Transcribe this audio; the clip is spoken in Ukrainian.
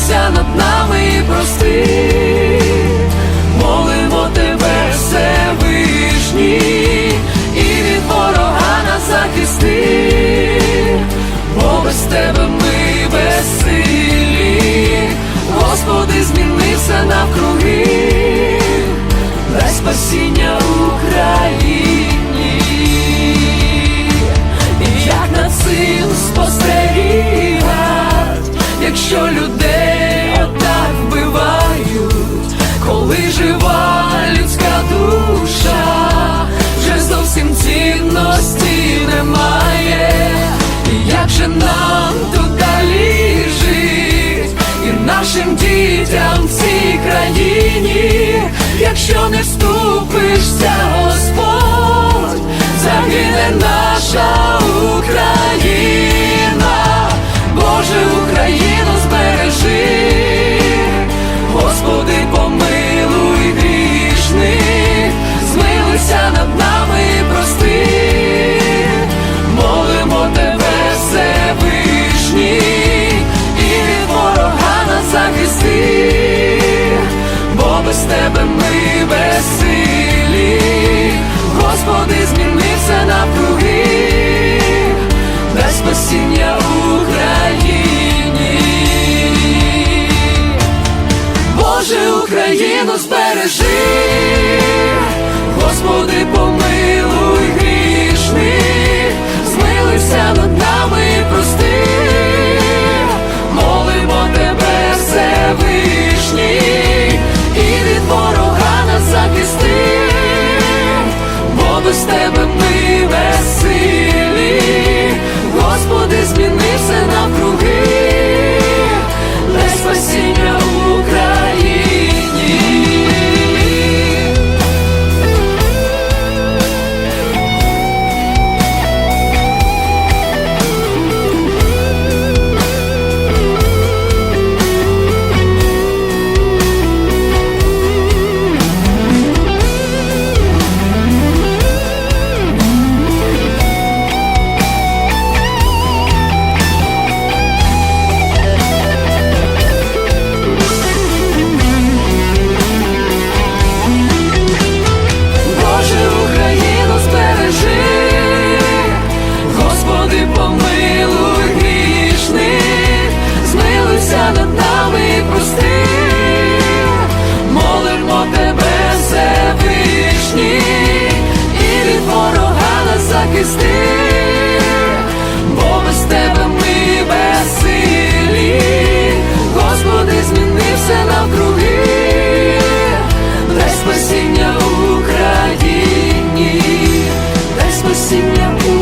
змилуйся над нами і прости, молимо тебе, Всевишній, і від ворога нас захисти, бо без тебе ми безсилі, Господи, зміни все навкруги, дай спасіння Україні, як над цим спостерігать, цій країні, якщо не вступишся, без тебе. 信仰无